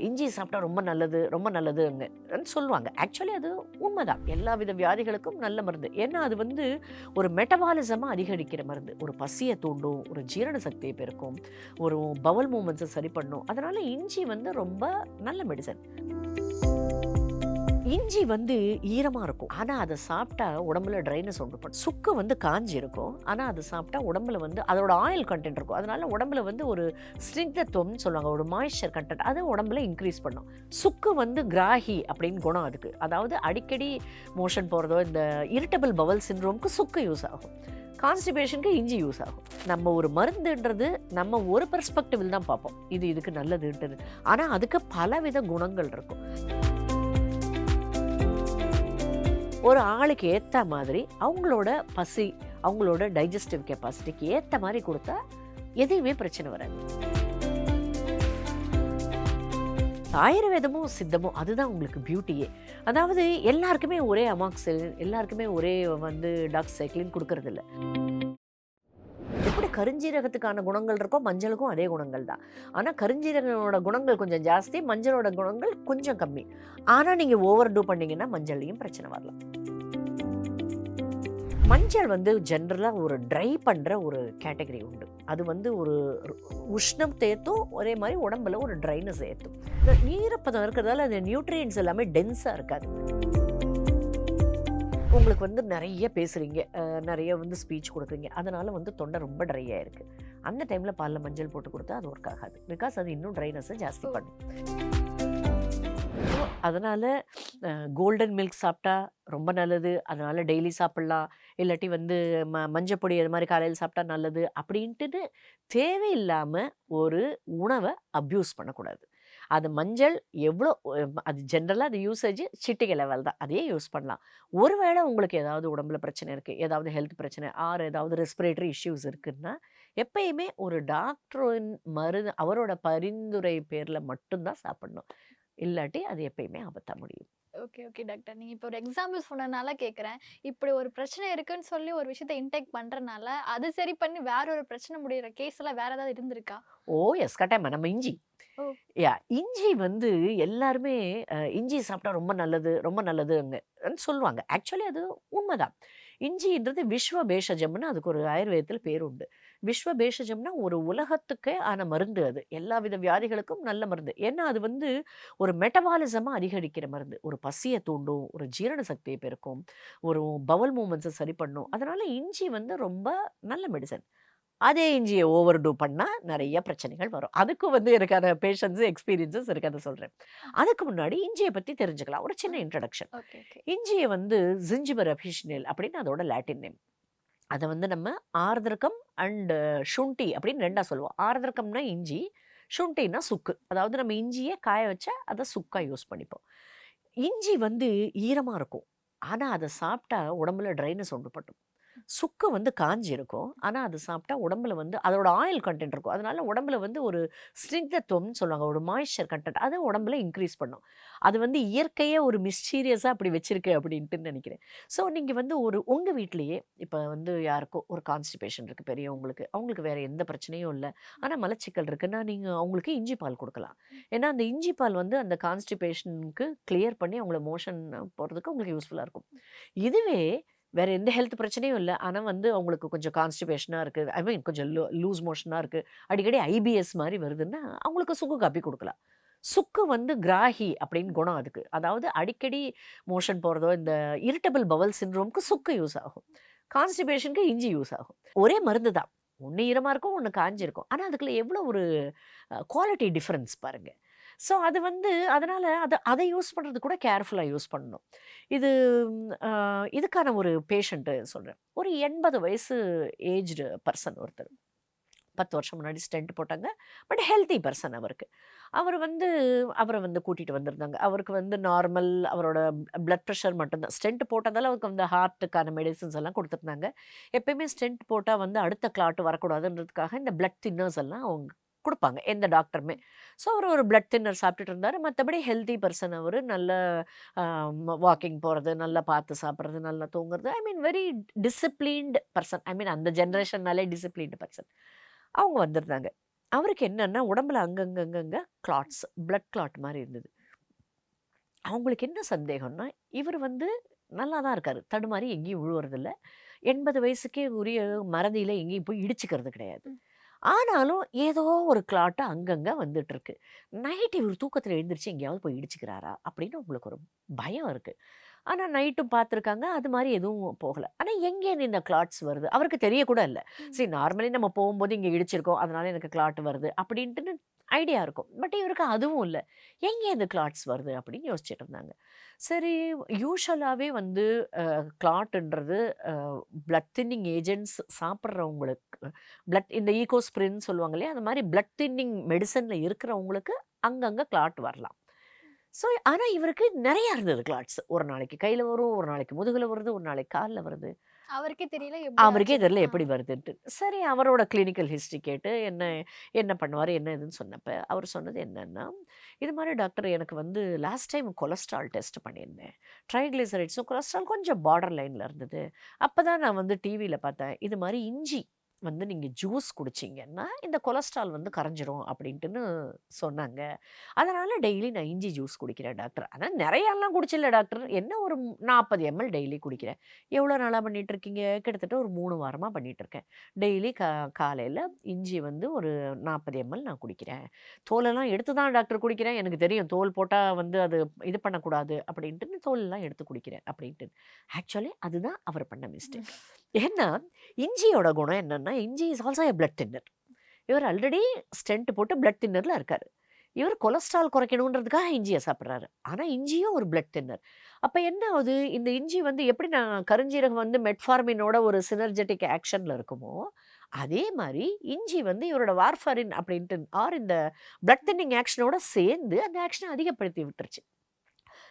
இஞ்சி சாப்பிட்டா ரொம்ப நல்லது ரொம்ப நல்லதுன்னு சொல்லுவாங்க. ஆக்சுவலி அது உண்மைதான். எல்லா வித வியாதிகளுக்கும் நல்ல மருந்து. ஏன்னா அது வந்து ஒரு மெட்டபாலிசமாக அதிகரிக்கிற மருந்து. ஒரு பசியை தூண்டும் ஒரு ஜீரண சக்தியை பெருக்கும் ஒரு பவல் மூமெண்ட்ஸை சரி பண்ணும். அதனால் இஞ்சி வந்து ரொம்ப நல்ல மெடிசன் இஞ்சி வந்து ஈரமாக இருக்கும். ஆனால் அதை சாப்பிட்டா உடம்புல ட்ரைனஸ் ஒன்று சுக்கு வந்து காஞ்சி இருக்கும் ஆனால் அது சாப்பிட்டா உடம்புல வந்து அதோட ஆயில் கண்டென்ட் இருக்கும். அதனால உடம்புல வந்து ஒரு ஸ்னிக்தத்துவம்னு சொல்லுவாங்க ஒரு மாய்ஸ்சர் கண்டென்ட் அதை உடம்புல இன்க்ரீஸ் பண்ணும். சுக்கு வந்து கிராஹி அப்படின்னு குணம் அதுக்கு. அதாவது அடிக்கடி மோஷன் போகிறதோ இந்த இரிட்டபிள் பவல் சின்ரோம்க்கு சுக்கு யூஸ் ஆகும். கான்ஸ்டிபேஷனுக்கு இஞ்சி யூஸ் ஆகும். நம்ம ஒரு மருந்துன்றது நம்ம ஒரு பெர்ஸ்பெக்டிவில் தான் பார்ப்போம். இது இதுக்கு நல்லதுன்றது. ஆனால் அதுக்கு பலவித குணங்கள் இருக்கும். ஒரு ஆளுக்கு ஏற்ற மாதிரி அவங்களோட பசி அவங்களோட டைஜஸ்டிவ் கெப்பாசிட்டிக்கு ஏற்ற மாதிரி கொடுத்தா எதையுமே பிரச்சனை வராது. ஆயுர்வேதமும் சித்தமும் அதுதான் உங்களுக்கு பியூட்டியே அதாவது எல்லாருக்குமே ஒரே அமாக்சில் எல்லாருக்குமே ஒரே வந்து டாக்ஸ் சைக்கிளின் கொடுக்கறதில்ல. கருஞ்சீரகத்துக்கான குணங்கள் இருக்கோ மஞ்சளுக்கும் அதே குணங்கள் தான். ஆனால் கருஞ்சீரகனோட குணங்கள் கொஞ்சம் ஜாஸ்தி மஞ்சளோட குணங்கள் கொஞ்சம் கம்மி. ஆனால் நீங்கள் ஓவர் டூ பண்ணிங்கன்னா மஞ்சள்லையும் பிரச்சனை வரலாம். மஞ்சள் வந்து ஜென்ரலாக ஒரு ட்ரை பண்ணுற ஒரு கேட்டகரி உண்டு. அது வந்து ஒரு உஷ்ணம் தேர்த்தும் ஒரே மாதிரி உடம்புல ஒரு ட்ரைனஸ் ஏற்றும் இந்த ஈரப்பதம் இருக்கிறதால அந்த நியூட்ரியன்ஸ் எல்லாமே டென்ஸாக இருக்காது. உங்களுக்கு வந்து நிறைய பேசுகிறீங்க நிறைய வந்து ஸ்பீச் கொடுக்குறீங்க. அதனால் வந்து தொண்டை ரொம்ப ட்ரையாக இருக்குது அந்த டைமில் பாலில் மஞ்சள் போட்டு கொடுத்தா அது ஒர்க் ஆகாது. பிகாஸ் அது இன்னும் ட்ரைனஸை ஜாஸ்தி பண்ணும். அதனால் கோல்டன் மில்க் சாப்பிட்டா ரொம்ப நல்லது. அதனால் டெய்லி சாப்பிட்லாம். இல்லாட்டி வந்து ம மஞ்சப்பொடி அது மாதிரி காலையில் சாப்பிட்டா நல்லது. அப்படின்ட்டு தேவையில்லாமல் ஒரு உணவை அப்யூஸ் பண்ணக்கூடாது. அது மஞ்சள் எவ்வளோ அது ஜென்ரலாக அது யூசேஜ் சிட்டிகை லெவல் தான். அதையே யூஸ் பண்ணலாம். ஒருவேளை உங்களுக்கு ஏதாவது உடம்புல பிரச்சனை இருக்குது ஏதாவது ஹெல்த் பிரச்சனை ஆர் ஏதாவது ரெஸ்பிரேட்டரி இஷ்யூஸ் இருக்குதுன்னா எப்பயுமே ஒரு டாக்டரின் மருந்து அவரோட பரிந்துரை பேரில் மட்டும்தான் சாப்பிடணும். இல்லாட்டி அது எப்பயுமே ஆபத்தாக முடியும். Okay okay doctor. நீங்க இப்போ ஒரு எக்ஸாம்பிள் சொன்னனால கேக்குறேன். இப்படி ஒரு பிரச்சனை இருக்குன்னு சொல்லி ஒரு விஷயத்தை இன்டேக் பண்றனால அது சரி பண்ணி வேற ஒரு பிரச்சனை முடியிற கேஸ் எல்லாம் வேற ஏதாவது இருந்திருக்கா? ஓ எஸ் கட்டாயமா. நம்ம இஞ்சி. ஓ. யா இஞ்சி வந்து எல்லாருமே இஞ்சி சாப்பிட்டா ரொம்ப நல்லது ரொம்ப நல்லதுங்க சொல்லுவாங்க. ஆக்சுவலி அது உண்மைதான். இஞ்சின்றது விஸ்வ பேஷஜம்னு அதுக்கு ஒரு ஆயுர்வேதத்தில் பேர் உண்டு. விஸ்வ பேஷஜம்னா ஒரு உலகத்துக்கே ஆன மருந்து அது. எல்லா வித வியாதிகளுக்கும் நல்ல மருந்து. ஏன்னா அது வந்து ஒரு மெட்டபாலிசமாக அதிகரிக்கிற மருந்து. ஒரு பசியை தூண்டும் ஒரு ஜீரண சக்தியை பெருக்கும் ஒரு பவல் மூமெண்ட்ஸை சரி பண்ணும். அதனால் இஞ்சி வந்து ரொம்ப நல்ல மெடிசன். அதே இஞ்சியை ஓவர் டூ பண்ணால் நிறைய பிரச்சனைகள் வரும். அதுக்கும் வந்து அந்த பேஷன்ஸ் எக்ஸ்பீரியன்சஸ் இருக்கு அதை சொல்கிறேன் அதுக்கு முன்னாடி இஞ்சியை பற்றி தெரிஞ்சுக்கலாம். ஒரு சின்ன இன்ட்ரடக்ஷன் இஞ்சியை வந்து ஜிஞ்சிபர் அஃபிஷினல் அப்படின்னு அதோட லாட்டின் நேம் அதை வந்து நம்ம ஆர்திரக்கம் அண்ட் ஷுண்டி அப்படின்னு ரெண்டா சொல்லுவோம். ஆர்திரக்கம்னா இஞ்சி ஷுண்டின்னா சுக்கு. அதாவது நம்ம இஞ்சியை காய வச்சா அதை சுக்கா யூஸ் பண்ணிப்போம். இஞ்சி வந்து ஈரமாக இருக்கும். ஆனால் அதை சாப்பிட்டா உடம்புல ட்ரைனஸ் உண்டு பண்ணும் சுக்கு வந்து காஞ்சி இருக்கும் ஆனால் அது சாப்பிட்டா உடம்புல வந்து அதோட ஆயில் கண்டென்ட் இருக்கும். அதனால உடம்புல வந்து ஒரு ஸ்னிக்தத்துவம்னு சொல்லுவாங்க. ஒரு மாய்ஸ்சர் கண்டென்ட் அது உடம்புல இன்க்ரீஸ் பண்ணும். அது வந்து இயற்கையே ஒரு மிஸ்டீரியஸாக அப்படி வச்சிருக்கு அப்படின்ட்டு நினைக்கிறேன். ஸோ நீங்கள் வந்து ஒரு உங்கள் வீட்லேயே இப்போ வந்து யாருக்கோ ஒரு கான்ஸ்டிபேஷன் இருக்குது பெரியவங்களுக்கு. அவங்களுக்கு வேறு எந்த பிரச்சனையும் இல்லை. ஆனால் மலச்சிக்கல் இருக்குன்னா நீங்கள் அவங்களுக்கு இஞ்சி பால் கொடுக்கலாம். ஏன்னா அந்த இஞ்சி பால் வந்து அந்த கான்ஸ்டிபேஷனுக்கு கிளியர் பண்ணி அவங்கள மோஷன் போகிறதுக்கு உங்களுக்கு யூஸ்ஃபுல்லாக இருக்கும். இதுவே வேறு எந்த ஹெல்த் பிரச்சனையும் இல்லை. ஆனால் வந்து அவங்களுக்கு கொஞ்சம் கான்ஸ்டிபேஷனாக இருக்குது ஐ மீன் கொஞ்சம் லூ லூஸ் மோஷனாக இருக்குது அடிக்கடி ஐபிஎஸ் மாதிரி வருதுன்னா அவங்களுக்கு சுக்கு காப்பி கொடுக்கலாம். சுக்கு வந்து கிராஹி அப்படின்னு குணம் அதுக்கு. அதாவது அடிக்கடி மோஷன் போகிறதோ இந்த இரிட்டபிள் பவல் சின்ரோம்க்கு சுக்கு யூஸ் ஆகும். கான்ஸ்டிபேஷனுக்கு இஞ்சி யூஸ் ஆகும். ஒரே மருந்து தான். ஒன்று ஈரமாக இருக்கும் ஒன்று காஞ்சிருக்கும் ஆனால் அதுக்குள்ள எவ்வளோ ஒரு குவாலிட்டி டிஃப்ரென்ஸ் பாருங்கள் ஸோ அது வந்து அதனால் அதை அதை யூஸ் பண்ணுறது கூட கேர்ஃபுல்லாக யூஸ் பண்ணணும். இது இதுக்கான ஒரு பேஷண்ட்டு சொல்கிறேன் ஒரு எண்பது வயசு ஏஜ்டு பர்சன் ஒருத்தர். பத்து வருஷம் முன்னாடி ஸ்டென்ட் போட்டாங்க. பட் ஹெல்த்தி பர்சன் அவருக்கு. அவர் வந்து அவரை வந்து கூட்டிகிட்டு வந்திருந்தாங்க. அவருக்கு வந்து நார்மல் அவரோட பிளட் ப்ரெஷர் மட்டும்தான். ஸ்டென்ட் போட்டதால் அவருக்கு வந்து ஹார்ட்டுக்கான மெடிசின்ஸ் எல்லாம் கொடுத்துருந்தாங்க. எப்பயுமே ஸ்டென்ட் போட்டால் வந்து அடுத்த கிளாட்டு வரக்கூடாதுன்றதுக்காக இந்த பிளட் தின்னர்ஸ் எல்லாம் அவங்க கொடுப்பாங்க எந்த டாக்டருமே. ஸோ அவர் ஒரு பிளட் தின்னர் சாப்பிட்டுட்டு இருந்தார். மற்றபடி ஹெல்த்தி பர்சன் அவர். நல்ல வாக்கிங் போகிறது நல்லா பார்த்து சாப்பிட்றது நல்லா தூங்குறது. I mean very disciplined person I mean அந்த ஜென்ரேஷன்னாலே டிசிப்ளின்டு பர்சன் அவங்க வந்திருந்தாங்க. அவருக்கு என்னென்னா உடம்புல அங்கங்கங்கங்க கிளாட்ஸ் பிளட் கிளாட் மாதிரி இருந்தது. அவங்களுக்கு என்ன சந்தேகம்னா இவர் வந்து நல்லா தான் இருக்கார். தடுமாறி எங்கேயும் விழுவுறதில்ல எண்பது வயசுக்கே உரிய மறதியில் எங்கேயும் போய் இடிச்சுக்கிறது கிடையாது. ஆனாலும் ஏதோ ஒரு கிளாட்டு அங்கங்கே வந்துட்டு இருக்கு நைட் இவர் தூக்கத்தில் எழுந்திரிச்சு எங்கேயாவது போய் இடிச்சுக்கிறாரா? அப்படின்னு உங்களுக்கு ஒரு பயம் இருக்குது ஆனால் நைட்டும் பார்த்துருக்காங்க அது மாதிரி எதுவும் போகலை. ஆனால் எங்கேருந்து இந்த கிளாட்ஸ் வருது? அவருக்கு தெரியக்கூட இல்லை. சரி நார்மலி நம்ம போகும்போது இங்கே இடிச்சிருக்கோம். அதனால எனக்கு கிளாட் வருது. அப்படின்ட்டு ஐடியா இருக்கும். பட் இவருக்கு அதுவும் இல்லை. எங்கே இந்த கிளாட்ஸ் வருது அப்படின்னு யோசிச்சுட்டு இருந்தாங்க. சரி யூஷுவலாகவே வந்து கிளாட்டுன்றது பிளட் தின்னிங் ஏஜென்ட்ஸ் சாப்பிட்றவங்களுக்கு பிளட் இந்த ஈகோஸ்பிரின்னு சொல்லுவாங்க இல்லையா? அந்த மாதிரி பிளட் தின்னிங் மெடிசனில் இருக்கிறவங்களுக்கு அங்கங்கே கிளாட் வரலாம். ஸோ ஆனால் இவருக்கு நிறையா இருந்தது கிளாட்ஸ். ஒரு நாளைக்கு கையில் வரும் ஒரு நாளைக்கு முதுகில் வருது ஒரு நாளைக்கு காலில் வருது. அவருக்கே தெரியல அவருக்கே? தெரியல. எப்படி வருதுன்ட்டு சரி அவரோட கிளினிக்கல் ஹிஸ்ட்ரி கேட்டு என்ன என்ன பண்ணுவார் என்ன இதுன்னு சொன்னப்ப அவர் சொன்னது என்னன்னா இது மாதிரி டாக்டர் எனக்கு வந்து லாஸ்ட் டைம் கொலஸ்ட்ரால் டெஸ்ட் பண்ணியிருந்தேன் ட்ரைக்ளிசரைட்ஸும் கொலஸ்ட்ரால் கொஞ்சம் பார்டர் லைனில் இருந்தது அப்போ தான் நான் வந்து டிவியில் பார்த்தேன் இது மாதிரி இஞ்சி வந்து நீங்கள் ஜூஸ் குடிச்சிங்கன்னா இந்த கொலஸ்ட்ரால் வந்து கரைஞ்சிரும் அப்படின்ட்டுன்னு சொன்னாங்க. அதனால் டெய்லி நான் இஞ்சி ஜூஸ் குடிக்கிறேன் டாக்டர். ஆனால் நிறையாலாம் குடிச்சில்ல டாக்டர். என்ன ஒரு நாற்பது எம்எல் டெய்லி குடிக்கிறேன். எவ்வளோ நாளாக பண்ணிட்டு இருக்கீங்க கிட்டத்தட்ட ஒரு மூணு வாரமாக பண்ணிட்டு இருக்கேன் டெய்லி கா காலையில் இஞ்சி வந்து ஒரு நாற்பது எம்எல் நான் குடிக்கிறேன். தோலெல்லாம் எடுத்து தான் டாக்டர் குடிக்கிறேன். எனக்கு தெரியும் தோல் போட்டால் வந்து அது இது பண்ணக்கூடாது அப்படின்ட்டு தோலெல்லாம் எடுத்து குடிக்கிறேன் அப்படின்ட்டு ஆக்சுவலி அதுதான் அவர் பண்ண மிஸ்டேக். ஏன்னா இஞ்சியோட குணம் என்னன்னா இஞ்சி is also a blood thinner இவர் ஆல்ரெடி ஸ்டென்ட் போட்டு பிளட் தின்னரில் இருக்கார். இவர் கொலஸ்ட்ரால் குறைக்கணுன்றதுக்காக இஞ்சியை சாப்பிட்றாரு. ஆனால் இஞ்சியும் ஒரு பிளட் தின்னர் அப்போ என்ன ஆகுது? இந்த இஞ்சி வந்து எப்படி நான் கருஞ்சீரகம் வந்து மெட்ஃபார்மினோட ஒரு சினர்ஜெட்டிக் ஆக்ஷனில் இருக்குமோ அதே மாதிரி இஞ்சி வந்து இவரோட வார்ஃபாரின் அப்படின்ட்டு ஆர் இந்த பிளட் தின்னிங் ஆக்ஷனோட சேர்ந்து அந்த ஆக்ஷனை அதிகப்படுத்தி விட்டுருச்சு.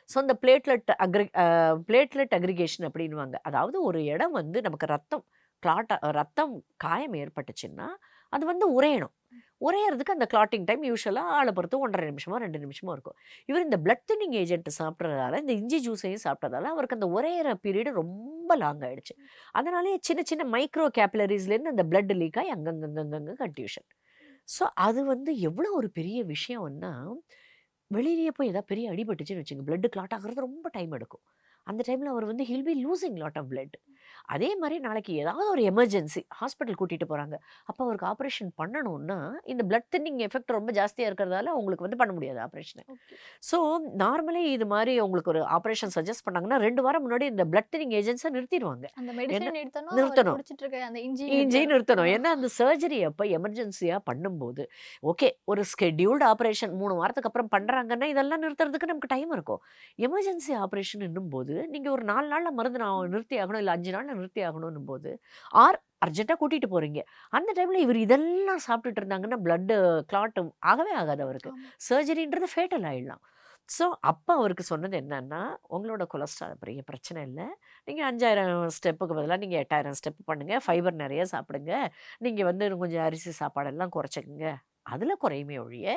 ஸோ அந்த பிளேட்லெட் அக்ரி பிளேட்லெட் அக்ரிகேஷன் அப்படின்வாங்க அதாவது ஒரு இடம் வந்து நமக்கு ரத்தம் கிளாட்டா ரத்தம் காயம் ஏற்பட்டுச்சுன்னா அது வந்து உறையணும். உறையிறதுக்கு அந்த கிளாட்டிங் டைம் யூஸ்வலாக ஆளை பொறுத்து ஒன்றரை நிமிஷமோ ரெண்டு நிமிஷமோ இருக்கும். இவர் இந்த பிளட் தின்னிங் ஏஜென்ட் சாப்பிட்றதால இந்த இஞ்சி ஜூஸையும் சாப்பிட்டதால அவருக்கு அந்த உரையிற பீரியடு ரொம்ப லாங் ஆயிடுச்சு. அதனாலே சின்ன சின்ன மைக்ரோ கேபிலரிஸ்லேருந்து அந்த பிளட் லீக் ஆகி அங்கங்கங்கங்க கன்ஃபியூஷன் ஸோ அது வந்து எவ்வளோ ஒரு பெரிய விஷயம்னா வெளியிலேயே போய் ஏதாவது பெரிய அடிபட்டுச்சுன்னு வச்சுங்க பிளட் கிளாட் ஆகிறது ரொம்ப டைம் எடுக்கும். அந்த டைமில் அவர் வந்து he'll be losing lot of blood அதே மாதிரி நாளைக்கு ஏதாவது ஒரு எமர்ஜென்சி ஹாஸ்பிட்டல் கூட்டிகிட்டு போகிறாங்க அப்போ அவருக்கு ஆப்ரேஷன் பண்ணணும்னா இந்த பிளட் தின்னிங் எஃபெக்ட் ரொம்ப ஜாஸ்தியாக இருக்கிறதால உங்களுக்கு வந்து பண்ண முடியாது ஆப்ரேஷனை. ஸோ நார்மலி இது மாதிரி உங்களுக்கு ஒரு ஆப்ரேஷன் சஜஸ்ட் பண்ணாங்கன்னா ரெண்டு வாரம் முன்னாடி இந்த பிளட் தின்னிங் ஏஜென்ட்ஸை நிறுத்திடுவாங்க. நிறுத்தணும். இஞ்சி நிறுத்தணும். ஏன்னா அந்த சர்ஜரி அப்போ எமர்ஜென்சியாக பண்ணும்போது ஓகே ஒரு ஸ்கெடியூல்டு ஆப்ரேஷன் மூணு வாரத்துக்கு அப்புறம் பண்ணுறாங்கன்னா இதெல்லாம் நிறுத்துறதுக்கு நமக்கு டைம் இருக்கும். எமர்ஜென்சி ஆப்ரேஷன் போது நீங்கள் ஒரு நாலு நாளில் மருந்து நான் நிறுத்தி ஆகணும் இல்லை அஞ்சு நாளில் நிறுத்தி ஆகணும் போது ஆர் அர்ஜென்ட்டாக கூட்டிகிட்டு போகிறீங்க அந்த டைமில் இவர் இதெல்லாம் சாப்பிட்டுட்டு இருந்தாங்கன்னா பிளட்டு கிளாட்டு ஆகவே ஆகாது அவருக்கு. சர்ஜரின்றது ஃபேட்டல் ஆயிடலாம். ஸோ அப்போ அவருக்கு சொன்னது என்னன்னா உங்களோட கொலஸ்ட்ரால் பெரிய பிரச்சனை இல்லை. நீங்கள் அஞ்சாயிரம் ஸ்டெப்புக்கு பதிலாக நீங்கள் எட்டாயிரம் ஸ்டெப் பண்ணுங்கள் ஃபைபர் நிறைய சாப்பிடுங்க. நீங்கள் வந்து கொஞ்சம் அரிசி சாப்பாடெல்லாம் குறைச்சிக்கங்க. அதில் குறையுமே ஒழிய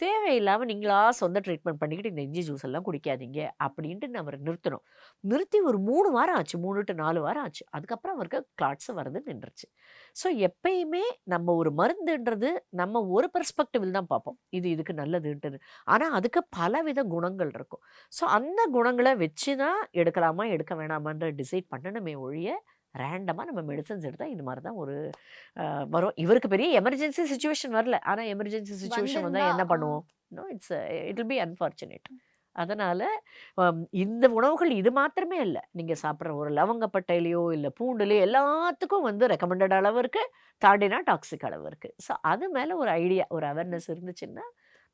தேவையில்லாமல் நீங்களா சொந்த ட்ரீட்மெண்ட் பண்ணிக்கிட்டு இந்த இஞ்சி ஜூஸ் எல்லாம் குடிக்காதீங்க அப்படின்ட்டு நம்ம அவரை நிறுத்தணும் நிறுத்தி ஒரு மூணு வாரம் ஆச்சு மூணு டு நாலு வாரம் ஆச்சு அதுக்கப்புறம் அவருக்கு கிளாட்ஸ் வருது நின்றுச்சு. ஸோ எப்பயுமே நம்ம ஒரு மருந்துன்றது நம்ம ஒரு பெர்ஸ்பெக்டிவில் தான் பார்ப்போம். இது இதுக்கு நல்லதுன்ட்டு ஆனால் அதுக்கு பலவித குணங்கள் இருக்கும். ஸோ அந்த குணங்களை வச்சு தான் எடுக்கலாமா எடுக்க வேணாமான்ற டிசைட் பண்ணணுமே ஒழிய ரேண்டமாக நம்ம மெடிசன்ஸ் எடுத்தால் இது மாதிரி தான் ஒரு வரும். இவருக்கு பெரிய எமர்ஜென்சி சுச்சுவேஷன் வரல. ஆனால் எமர்ஜென்சி சுச்சுவேஷன் வந்தால் என்ன. பண்ணுவோம்? No it's it will be unfortunate அதனால் இந்த உணவுகள் இது மாத்திரமே இல்லை. நீங்கள் சாப்பிட்ற ஒரு லவங்கப்பட்டையிலையோ இல்லை பூண்டுலையோ எல்லாத்துக்கும் வந்து ரெக்கமெண்டட் அளவு இருக்குது தாண்டினா டாக்ஸிக் அளவு இருக்குது ஸோ அது மேலே ஒரு ஐடியா ஒரு அவேர்னஸ் இருந்துச்சுன்னா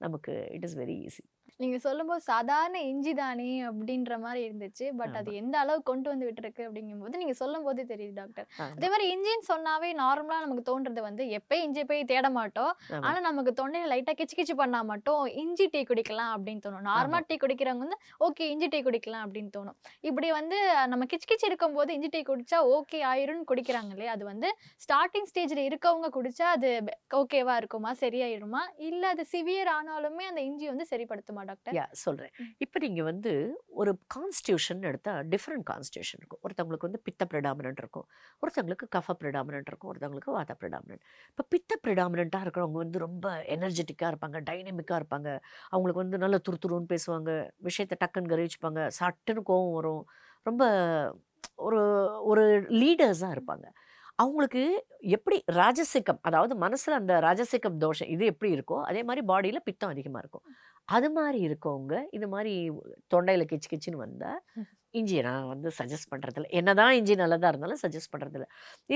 நமக்கு இட் இஸ் வெரி ஈஸி நீங்க சொல்லும்போது சாதாரண இஞ்சி தானே அப்படின்ற மாதிரி இருந்துச்சு. பட் அது. எந்த அளவு கொண்டு வந்து விட்டுருக்கு அப்படிங்கும்போது நீங்க சொல்லும் போதே தெரியுது டாக்டர். அதே மாதிரி இஞ்சின்னு சொன்னாவே நார்மலா நமக்கு தோன்றது வந்து எப்பயும் இஞ்சி போய் தேட மாட்டோம். ஆனா நமக்கு தொண்டையில லைட்டா கிச்சு கிச்சு பண்ணா மட்டும் இஞ்சி டீ குடிக்கலாம் அப்படின்னு தோணும். நார்மலா டீ குடிக்கிறவங்க வந்து ஓகே இஞ்சி டீ குடிக்கலாம் அப்படின்னு தோணும். இப்படி வந்து நம்ம கிச்சு கிச்சு இருக்கும்போது இஞ்சி டீ குடிச்சா ஓகே ஆயிரும்னு குடிக்கிறாங்க இல்லையா? அது வந்து ஸ்டார்டிங் ஸ்டேஜ்ல இருக்கவங்க குடிச்சா அது ஓகேவா இருக்குமா? சரியாயிருமா? இல்ல அது சிவியர் ஆன ஆனாலுமே அந்த இஞ்சி வந்து சரிப்படுத்துமா டாக்டர் யா சொல்கிறேன். இப்போ நீங்கள் வந்து ஒரு கான்ஸ்டியூஷன் எடுத்தால் டிஃப்ரெண்ட் கான்ஸ்டியூஷன் இருக்கும். ஒருத்தவங்களுக்கு வந்து பித்த ப்ரிடாமினன்ட் இருக்கும். ஒருத்தவங்களுக்கு கஃப ப்ரிடாமினன்ட் இருக்கும். ஒருத்தவங்களுக்கு வாத ப்ரிடாமினன்ட் இப்போ பித்த ப்ரிடாமினண்ட்டாக இருக்கிறவங்க வந்து ரொம்ப எனர்ஜெட்டிக்காக இருப்பாங்க டைனமிக்காக இருப்பாங்க. அவங்களுக்கு வந்து நல்ல துருதுருன்னு பேசுவாங்க. விஷயத்தை டக்குன்னு கரிவிச்சுப்பாங்க. சட்டுன்னு கோவம் வரும். ரொம்ப ஒரு ஒரு லீடர்ஸாக இருப்பாங்க. அவங்களுக்கு எப்படி ராஜசிகம் அதாவது மனசில் அந்த ராஜசிகம் தோஷம் இது எப்படி இருக்கோ அதே மாதிரி பாடியில் பித்தம் அதிகமாக இருக்கும். அது மாதிரி இருக்கவங்க இது மாதிரி தொண்டையில் கிச்சு கிச்சுன்னு வந்தால் இஞ்சியை நான் வந்து சஜஸ்ட் பண்ணுறதில்ல என்னதான் இஞ்சி நல்லதாக இருந்தாலும் சஜஸ்ட் பண்ணுறதில்ல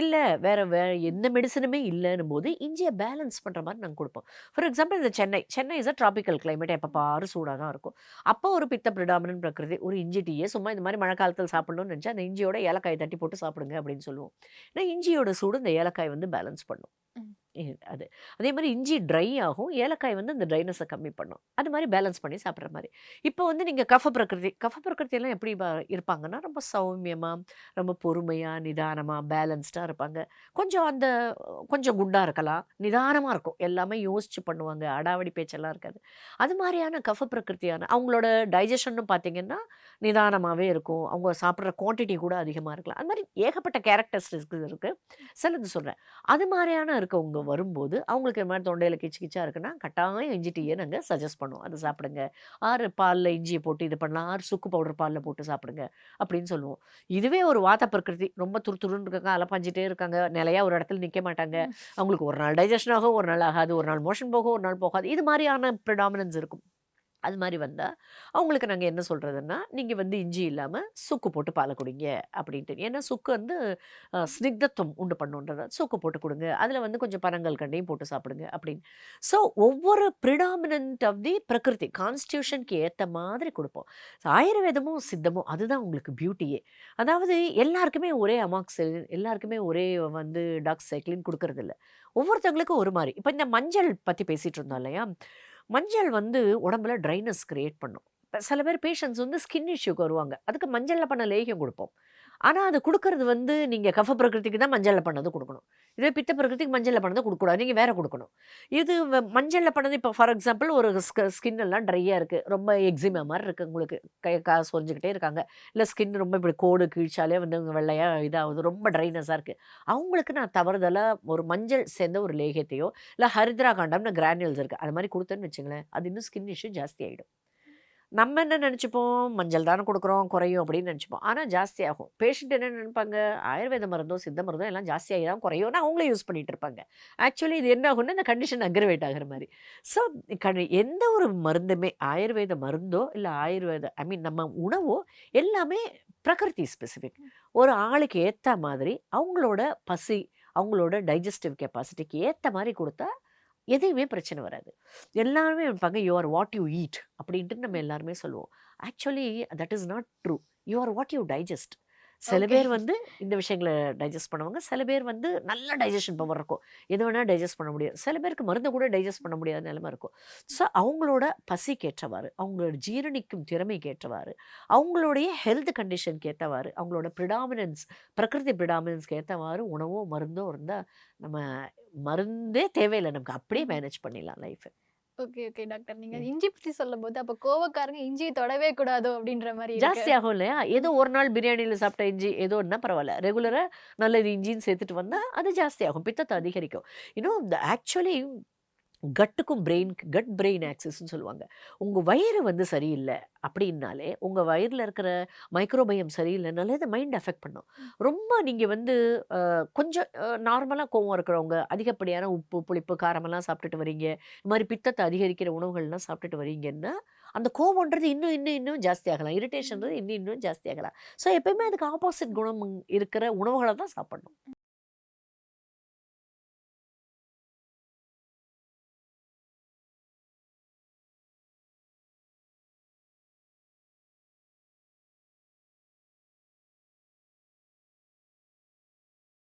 இல்லை வேற வேற எந்த மெடிசனுமே இல்லைன்னும் போது இஞ்சியை பேலன்ஸ் பண்ணுற மாதிரி நாங்கள் கொடுப்போம். ஃபார் எக்ஸாம்பிள் இந்த Chennai Chennai is a tropical climate எப்போ பாரு சூடாக தான் இருக்கும். அப்போ ஒரு பித்த பிரிடாமினன் பிரகிருதி ஒரு இஞ்சி டீயே சும்மா இந்த மாதிரி மழை காலத்தில் சாப்பிடணும்னு நினச்சா அந்த இஞ்சியோட ஏலக்காய் தட்டி போட்டு சாப்பிடுங்க அப்படின்னு சொல்லுவோம். ஏன்னா இஞ்சியோட சூடு இந்த ஏலக்காய் வந்து பேலன்ஸ் பண்ணும். அது. அதே மாதிரி இஞ்சி ட்ரை ஆகும். ஏலக்காய் வந்து அந்த ட்ரைனஸை கம்மி பண்ணும். அது மாதிரி பேலன்ஸ் பண்ணி சாப்பிட்ற மாதிரி இப்போ வந்து நீங்கள் கஃப பிரகிருதி கஃப பிரகிருத்தியெல்லாம் எப்படி இருப்பாங்கன்னா ரொம்ப சௌமியமாக ரொம்ப பொறுமையாக நிதானமாக பேலன்ஸ்டாக இருப்பாங்க. கொஞ்சம் அந்த கொஞ்சம் குண்டாக இருக்கலாம். நிதானமாக இருக்கும். எல்லாமே யோசிச்சு பண்ணுவாங்க. அடாவடி பேச்செல்லாம் இருக்காது. அது மாதிரியான கஃப பிரகிருதியான அவங்களோட டைஜஷன்னு பார்த்தீங்கன்னா நிதானமாகவே இருக்கும். அவங்க சாப்பிட்ற குவான்டிட்டி கூட அதிகமாக இருக்கலாம். அது மாதிரி ஏகப்பட்ட கேரக்டரிஸ்டிக்ஸ் இருக்குது சிலது சொல்கிறேன் அது மாதிரியான இருக்கவங்க வரும்போது அவங்களுக்கு இந்த மாதிரி தொண்டையில் கிச்சு கிச்சா இருக்குன்னா கட்டாயம் இஞ்சி டீயை நாங்கள் சஜஸ்ட் பண்ணுவோம். அதை சாப்பிடுங்க. ஆறு பாலில் இஞ்சியை போட்டு இது பண்ணலாம். ஆறு சுக்கு பவுடர் பாலில் போட்டு சாப்பிடுங்க. அப்படின்னு சொல்லுவோம். இதுவே ஒரு வாத பிரகிருதி. ரொம்ப துருதுருன்னு இருக்காங்க. அலப்பாஞ்சிட்டே இருக்காங்க. நிலையா ஒரு இடத்துல நிற்க மாட்டாங்க. அவங்களுக்கு ஒரு நாள் டைஜஷன் ஆகும் ஒரு நாள் ஆகாது. ஒரு நாள் மோஷன் போகும் ஒரு நாள் போகாது. இது மாதிரியான ப்ரிடாமினன்ஸ் இருக்கும். அது மாதிரி வந்தால் அவங்களுக்கு நாங்கள் என்ன சொல்கிறதுன்னா நீங்கள் வந்து இஞ்சி இல்லாமல் சுக்கு போட்டு பாலை குடிங்க அப்படின்ட்டு ஏன்னா சுக்கு வந்து ஸ்னிக்தத்துவம் உண்டு பண்ணுன்றது சுக்கு போட்டு கொடுங்க. அதில் வந்து கொஞ்சம் பனங்கள் கண்டையும் போட்டு சாப்பிடுங்க அப்படின்னு ஸோ ஒவ்வொரு ப்ரிடாமினன்ட் ஆஃப் தி பிரகிருதி கான்ஸ்டியூஷனுக்கு ஏற்ற மாதிரி கொடுப்போம். ஆயுர்வேதமும் சித்தமும் அதுதான் உங்களுக்கு பியூட்டியே. அதாவது எல்லாருக்குமே ஒரே அமாக்சிலின் எல்லாருக்குமே ஒரே வந்து டாக் சைக்கிளின் கொடுக்கறதில்ல. ஒவ்வொருத்தவங்களுக்கும் ஒரு மாதிரி இப்போ இந்த மஞ்சள் பற்றி பேசிகிட்டு இருந்தோம் இல்லையா? மஞ்சள் வந்து உடம்புல ட்ரைனஸ் க்ரியேட் பண்ணும். இப்போ சில பேர் பேஷண்ட்ஸ் வந்து ஸ்கின் இஷ்யூக்கு வருவாங்க. அதுக்கு மஞ்சளில் பண்ண லேகியம் கொடுப்போம். ஆனால் அது கொடுக்கறது வந்து நீங்கள் கஃப பிரகிருதிக்கு தான் மஞ்சளில் பண்ணது கொடுக்கணும். இதே பித்த பிரகிருதிக்கு மஞ்சளில் பண்ணது கொடுக்கக்கூடாது. நீங்கள் வேறு கொடுக்கணும். இது வ- மஞ்சளில் பண்ணது இப்போ ஃபார் எக்ஸாம்பிள் ஒரு ஸ்கின் எல்லாம் ட்ரையாக இருக்குது ரொம்ப எக்ஸிமா மாதிரி இருக்குது உங்களுக்கு கை காசு சொரிஞ்சுக்கிட்டே இருக்காங்க. இல்லை ஸ்கின் ரொம்ப இப்படி கோடு கீழ்ச்சாலே வந்து வெள்ளையாக இதாகுது. ரொம்ப ட்ரைனஸாக இருக்குது அவங்களுக்கு நான் தவறுதலாக ஒரு மஞ்சள் சேர்ந்த ஒரு லேகியத்தையோ இல்லை ஹரித்ரா காண்டம்னு கிரானியூல்ஸ் இருக்குது அது மாதிரி கொடுத்தேன்னு வச்சுங்களேன். அது இன்னும் ஸ்கின் இஷ்யூ ஜாஸ்தி ஆகிடும் நம்ம என்ன நினச்சிப்போம்? மஞ்சள் தானே கொடுக்குறோம் குறையும் அப்படின்னு நினச்சிப்போம். ஆனால் ஜாஸ்தி ஆகும் பேஷண்ட் என்ன நினைப்பாங்க? ஆயுர்வேத மருந்தோ சித்த மருந்தோ எல்லாம் ஜாஸ்தியாகி தான் குறையும்னு அவங்களே யூஸ் பண்ணிட்டு இருப்பாங்க. ஆக்சுவலி இது என்ன ஆகும்னா இந்த கண்டிஷன் அக்ரவேட் ஆகிற மாதிரி. ஸோ எந்த ஒரு மருந்துமே ஆயுர்வேத மருந்தோ இல்லை ஆயுர்வேத ஐ மீன் நம்ம உணவோ எல்லாமே பிரகிருதி ஸ்பெசிஃபிக் ஒரு ஆளுக்கு ஏற்ற மாதிரி அவங்களோட பசி அவங்களோட டைஜஸ்டிவ் கெப்பாசிட்டிக்கு ஏற்ற மாதிரி கொடுத்தா எதையுமே பிரச்சனை வராது. எல்லாருமே இருப்பாங்க you are what you eat அப்படின்ட்டு நம்ம எல்லாருமே சொல்லுவோம். Actually that is not true you are what you digest சில. பேர் வந்து இந்த விஷயங்களை டைஜஸ்ட் பண்ணுவாங்க. சில பேர் வந்து நல்ல டைஜஷன் பவர் இருக்கும். எது வேணால் டைஜஸ்ட் பண்ண முடியும். சில பேருக்கு மருந்து கூட டைஜஸ்ட் பண்ண முடியாத நிலைமை இருக்கும். ஸோ அவங்களோட பசிக்கு ஏற்றவாறு அவங்களோட ஜீரணிக்கும் திறமைக்கு ஏற்றவாறு அவங்களுடைய ஹெல்த் கண்டிஷனுக்கு ஏற்றவாறு அவங்களோட ப்ரிடாமினன்ஸ் பிரகிருதி ப்ரிடாமினன்ஸ்க்கு ஏற்றவாறு உணவோ மருந்தோ இருந்தால் நம்ம மருந்தே தேவையில்லை. நமக்கு அப்படியே மேனேஜ் பண்ணிடலாம் லைஃப் ஓகே ஓகே டாக்டர். நீங்க. இஞ்சி பத்தி சொல்லும்போது அப்ப கோவக்காரங்க இஞ்சியை தொடவே கூடாதோ அப்படின்ற மாதிரி. ஜாஸ்தி ஆகும் இல்லையா ஏதோ ஒரு நாள் பிரியாணியில் சாப்பிட்ட இஞ்சி ஏதோ ஒன்றா பரவாயில்ல. ரெகுலராக நல்லது இஞ்சின்னு சேர்த்துட்டு வந்தால் அது ஜாஸ்தி ஆகும். பித்தத்தை அதிகரிக்கும். இன்னும் ஆக்சுவலி கட்டுக்கும் பிரெயின் கட் பிரெயின் ஆக்சஸ்ன்னு சொல்லுவாங்க. உங்கள் வயிறு வந்து சரியில்லை அப்படின்னாலே உங்கள் வயிறில் இருக்கிற மைக்ரோபயம் சரியில்லைனாலே இந்த மைண்ட் அஃபெக்ட் பண்ணும். ரொம்ப நீங்கள் வந்து கொஞ்சம் நார்மலாக கோவம் இருக்கிறவங்க அதிகப்படியான உப்பு புளிப்பு காரமெல்லாம் சாப்பிட்டுட்டு வரீங்க. இது மாதிரி பித்தத்தை அதிகரிக்கிற உணவுகள்லாம் சாப்பிட்டுட்டு வரீங்கன்னா அந்த கோவம்ன்றது இன்னும் இன்னும் இன்னும் ஜாஸ்தி ஆகலாம் இரிட்டேஷன்றது இன்னும் இன்னும் ஜாஸ்தி ஆகலாம் ஸோ எப்பயுமே அதுக்கு ஆப்போசிட் குணம் இருக்கிற உணவுகளை தான் சாப்பிடணும்.